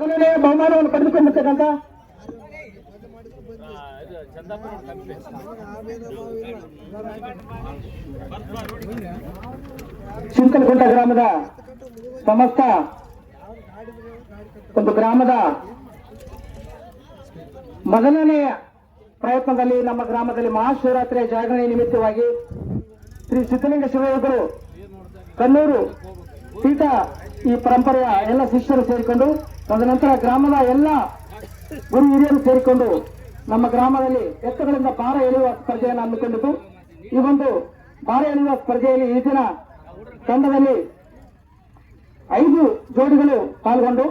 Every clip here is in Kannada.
ಮೊದಲನೇ ಬಹುಮಾನವನ್ನು ಪಡೆದುಕೊಂಡಿರ್ತಕ್ಕಂಥ ಚಿಂತಲಗುಂಟ ಗ್ರಾಮದ ಸಮಸ್ತ ಒಂದು ಗ್ರಾಮದ ಮೊದಲನೆಯ ಪ್ರಯತ್ನದಲ್ಲಿ ನಮ್ಮ ಗ್ರಾಮದಲ್ಲಿ ಮಹಾಶಿವರಾತ್ರಿಯ ಜಾಗರಣೆ ನಿಮಿತ್ತವಾಗಿ ಶ್ರೀ ಸಿದ್ದಲಿಂಗ ಶಿವಯೋಗರು ಕಣ್ಣೂರು ಪೀಠ ಈ ಪರಂಪರೆಯ ಎಲ್ಲ ಶಿಷ್ಯರು ಸೇರಿಕೊಂಡು ತದನಂತರ ಗ್ರಾಮದ ಎಲ್ಲ ಗುರು ಹಿರಿಯರು ಸೇರಿಕೊಂಡು ನಮ್ಮ ಗ್ರಾಮದಲ್ಲಿ ಎತ್ತುಗಳಿಂದ ಭಾರ ಎಳೆಯುವ ಸ್ಪರ್ಧೆಯನ್ನು ಹಮ್ಮಿಕೊಂಡಿತು ಈ ಒಂದು ಭಾರ ಎಳೆಯುವ ಸ್ಪರ್ಧೆಯಲ್ಲಿ ಈ ದಿನ ತಂಡದಲ್ಲಿ ಐದು ಜೋಡಿಗಳು ಪಾಲ್ಗೊಂಡು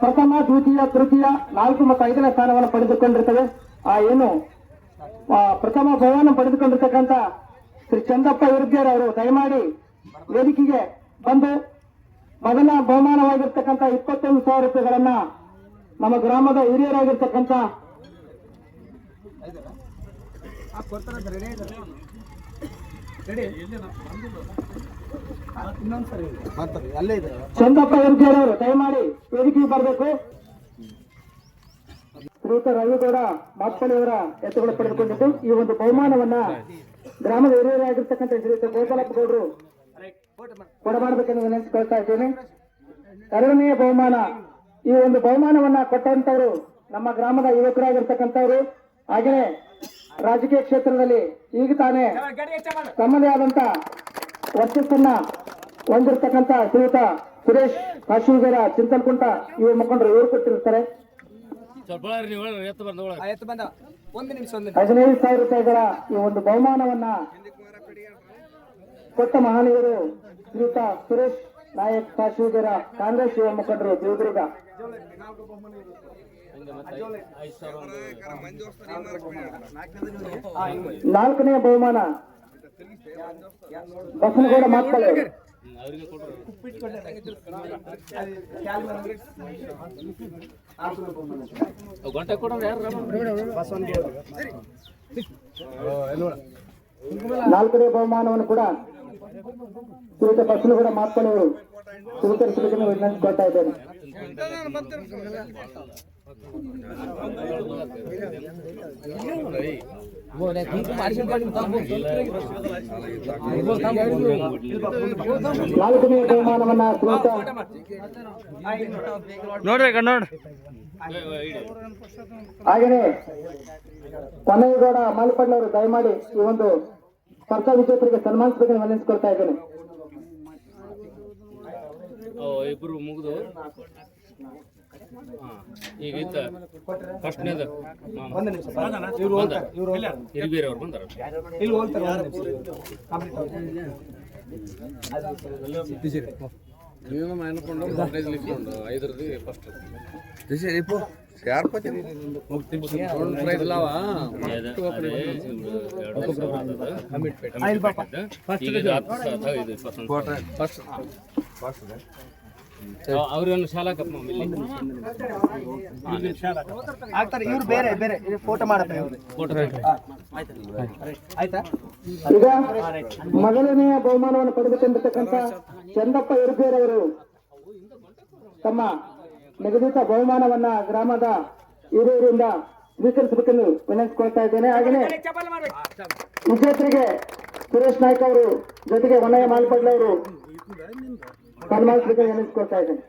ಪ್ರಥಮ, ದ್ವಿತೀಯ, ತೃತೀಯ, ನಾಲ್ಕು ಮತ್ತು ಐದನೇ ಸ್ಥಾನವನ್ನು ಪಡೆದುಕೊಂಡಿರ್ತವೆ. ಆ ಏನು ಪ್ರಥಮ ಬಹುಮಾನ ಪಡೆದುಕೊಂಡಿರ್ತಕ್ಕಂಥ ಶ್ರೀ ಚಂದಪ್ಪ ವಿರುದ್ಧರವರು ಅವರು ದಯಮಾಡಿ ವೇದಿಕೆಗೆ ಬಂದು ಮೊದಲ ಬಹುಮಾನವಾಗಿರ್ತಕ್ಕಂಥ ಇಪ್ಪತ್ತೊಂದು ಸಾವಿರ ರೂಪಾಯಿಗಳನ್ನ ನಮ್ಮ ಗ್ರಾಮದ ಹಿರಿಯರಾಗಿರ್ತಕ್ಕಂಥ ಚಂದಪ್ಪ ಅವರು, ದಯಮಾಡಿ ವೇದಿಕೆಗೆ ಬರಬೇಕು. ಶ್ರೀಯುತ ರವಿಗೌಡ ಮಾತ್ಪಳ್ಳಿಯವರ ಎತ್ತುಗಳು ಪಡೆದುಕೊಂಡಿದ್ದು, ಈ ಒಂದು ಬಹುಮಾನವನ್ನ ಗ್ರಾಮದ ಹಿರಿಯರಾಗಿರ್ತಕ್ಕಂಥ ಶ್ರೀಯುತ ಗೋಪಾಲಪ್ಪ ಗೌಡರು ಕೊಡಮಾಡಬೇಕೆಂದು ವಿನಂತಿಸ್ಕೊಳ್ತಾ ಇದ್ದೇನೆ. ಎರಡನೆಯ ಬಹುಮಾನ. ಈ ಒಂದು ಬಹುಮಾನವನ್ನ ಕೊಟ್ಟಂತವರು ನಮ್ಮ ಗ್ರಾಮದ ಯುವಕರಾಗಿರ್ತಕ್ಕಂಥವ್ರು. ಹಾಗೆಯೇ ರಾಜಕೀಯ ಕ್ಷೇತ್ರದಲ್ಲಿ ಈಗ ತಾನೇ ತಮ್ಮದೇ ಆದಂತ ವರ್ಚಸ್ಸನ್ನ ಹೊಂದಿರತಕ್ಕಂತ ಶ್ರೀಯುತ ಸುರೇಶ್ ಕಾಶಿಗರ ಚಿಂತಲ್ಕುಂಟ ಇವರು ಮುಖಂಡರು ಇವರು ಕೊಟ್ಟಿರ್ತಾರೆ. ಹದಿನೈದು ಸಾವಿರ ರೂಪಾಯಿಗಳ ಈ ಒಂದು ಬಹುಮಾನವನ್ನ ಕೊಟ್ಟ ಮಹನೀಯರು ಶ್ರೀಯುತ ಸುರೇಶ್ ನಾಯಕ್ ಕಾಶಿಗರ ಕಾಂಗ್ರೆಸ್ ಯುವ ಮುಖಂಡರು ದೇವದುರ್ಗ ನಾಲ್ಕನೇ ಬಹುಮಾನ, ಬಸನಗೌಡ ಮಾತಾಡ ಗಂಟೆ ನಾಲ್ಕನೇ ಬಹುಮಾನವನ್ನು ಕೂಡ ಶ್ರೀಯುತ ಬಸನಗೌಡ ಕೂಡ ಮಾಡ್ಕೊಳ್ಳೋರು ಸ್ವೀಕರಿಸಬೇಕೆಂದು ವಿನಂತಿಸ್ಕೊಳ್ತಾ ಇದ್ದೇನೆ ಬಹುಮಾನವನ್ನ ನೋಡ್ರಿ ಕಣ್ಣೋಡ್ ಹಾಗೇನೆ ಕೊನೆಗೌಡ ಮಲ್ಪಣ್ಣವರು ದಯಮಾಡಿ ಈ ಒಂದು ಸ್ಪರ್ಧಾ ವಿಜೇತರಿಗೆ ಸನ್ಮಾನಿಸಬೇಕೆಂದು ವಿನಂತಿಸ್ಕೊಳ್ತಾ ಇದ್ದೇನೆ. ಇಬ್ರು ಮುಗಿದು. ಈಗ ಇತ್ತ ಫಸ್ಟ್ನೇದು. ಒಂದು ನಿಮಿಷ. ಇವ್ರು ಹೋಗ್ತಾರೆ. ಇವ್ರು ಹಿರಿಬೇರೆ ಅವ್ರು ಬಂದಾರ. ನೀವು ಲಿಕ್ಕೊಂಡು ಐದರದ್ದು ಫಸ್ಟ್ ಅವ್ರನ್ನು ಶಾಲಾ ಕಪ್ ಆಗ್ತಾರೆ ಇವ್ರು ಬೇರೆ ಬೇರೆ ಫೋಟೋ ಮಾಡ್ತಾರೆ ಇವ್ರು ಫೋಟೋ ಆಯ್ತಾ ಈಗ ಮೊದಲನೆಯ ಬಹುಮಾನವನ್ನು ಪಡೆದುಕೊಂಡಿರ್ತಕ್ಕಂಥ ಚಂದಪ್ಪ ಇರ್ಬೇರ್ ಅವರು ತಮ್ಮ ನಿಗದಿತ ಬಹುಮಾನವನ್ನ ಗ್ರಾಮದ ಹಿರಿಯರಿಂದ ಸ್ವೀಕರಿಸಬೇಕೆಂದು ವಿನಂತಿಸಿಕೊಳ್ತಾ ಇದ್ದೇನೆ. ಹಾಗೆಯೇ ವಿಜೇತರಿಗೆ ಸುರೇಶ್ ನಾಯ್ಕ ಅವರು ಜೊತೆಗೆ ವನಯ ಮಾಲ್ಪಡ್ಲ ಅವರು ಸನ್ಮಾನಿಸಬೇಕೆಂದು ವಿನಂತಿಸಿಕೊಳ್ತಾ ಇದ್ದೇನೆ.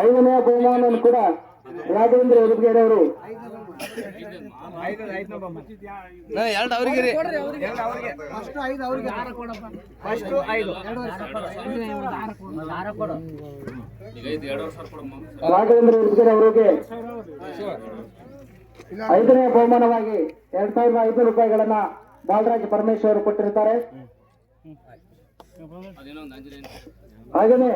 ಐದನೆಯ ಬಹುಮಾನ ಕೂಡ ರಾಘವೇಂದ್ರ ಹುಡುಗೇರಿ ಅವರು. ಎರಡು ಅವರಿಗೆ ಫಸ್ಟ್ ಐದು ಅವರಿಗೆ ಫಸ್ಟ್ ಐದು. ಈಗ ಇದು ಎರಡು ವರ್ಷ ಕೊಡಮ್ಮ ರಾಘವೇಂದ್ರ ಹುಡುಗೇರಿ ಅವರಿಗೆ ಐದನೇ ಬಹುಮಾನವಾಗಿ ಎರಡ್ ಸಾವಿರದ ಐದು ರೂಪಾಯಿಗಳನ್ನ ಬಾಲರಾಜ್ ಪರಮೇಶ್ವರ್ ಅವರು ಕೊಟ್ಟಿರ್ತಾರೆ ಹಾಗೇನೆ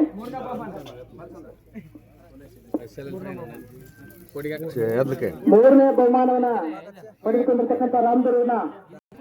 ಮೂರನೇ ಬಹುಮಾನವನ್ನ ಪಡೆದುಕೊಂಡಿರ್ತಕ್ಕಂಥ ರಾಮದುರ್ಗನ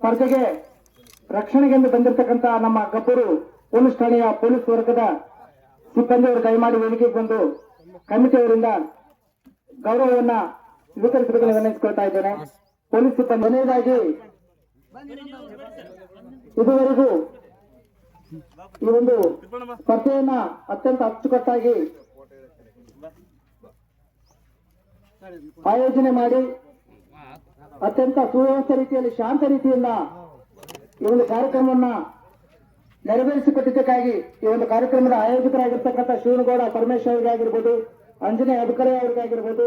ಸ್ಪರ್ಧೆಗೆ ರಕ್ಷಣೆಗೆಂದು ಬಂದಿರತಕ್ಕಂತ ನಮ್ಮ ಗಬ್ಬರು ಪೊಲೀಸ್ ಠಾಣೆಯ ಪೊಲೀಸ್ ವರ್ಗದ ಸಿಬ್ಬಂದಿಯವರು ದಯಮಾಡಿ ವೇದಿಕೆಗೆ ಬಂದು ಕಮಿಟಿಯವರಿಂದ ಗೌರವವನ್ನ ಸ್ವೀಕರಿಸಬೇಕೆಂದು ವಿನಯಿಸಿಕೊಳ್ತಾ ಇದ್ದೇನೆ. ಪೊಲೀಸ್ ಸಿಬ್ಬಂದಿ ಮನೆಯದಾಗಿ ಇದುವರೆಗೂ ಈ ಒಂದು ಸ್ಪರ್ಧೆಯನ್ನ ಅತ್ಯಂತ ಅಚ್ಚುಕಟ್ಟಾಗಿ ಆಯೋಜನೆ ಮಾಡಿ ಅತ್ಯಂತ ಸುವ್ಯವಸ್ಥೆ ರೀತಿಯಲ್ಲಿ ಶಾಂತ ರೀತಿಯಿಂದ ಈ ಒಂದು ಕಾರ್ಯಕ್ರಮವನ್ನ ನೆರವೇರಿಸಿಕೊಟ್ಟಿದ್ದಕ್ಕಾಗಿ ಈ ಒಂದು ಕಾರ್ಯಕ್ರಮದ ಆಯೋಜಕರಾಗಿರ್ತಕ್ಕಂಥ ಶಿವನಗೌಡ ಪರಮೇಶ್ವರ್ ಅವರಿಗಾಗಿರ್ಬೋದು ಅಂಜನೇಯ ಅಬಕರೆ ಅವರಿಗಾಗಿರ್ಬೋದು.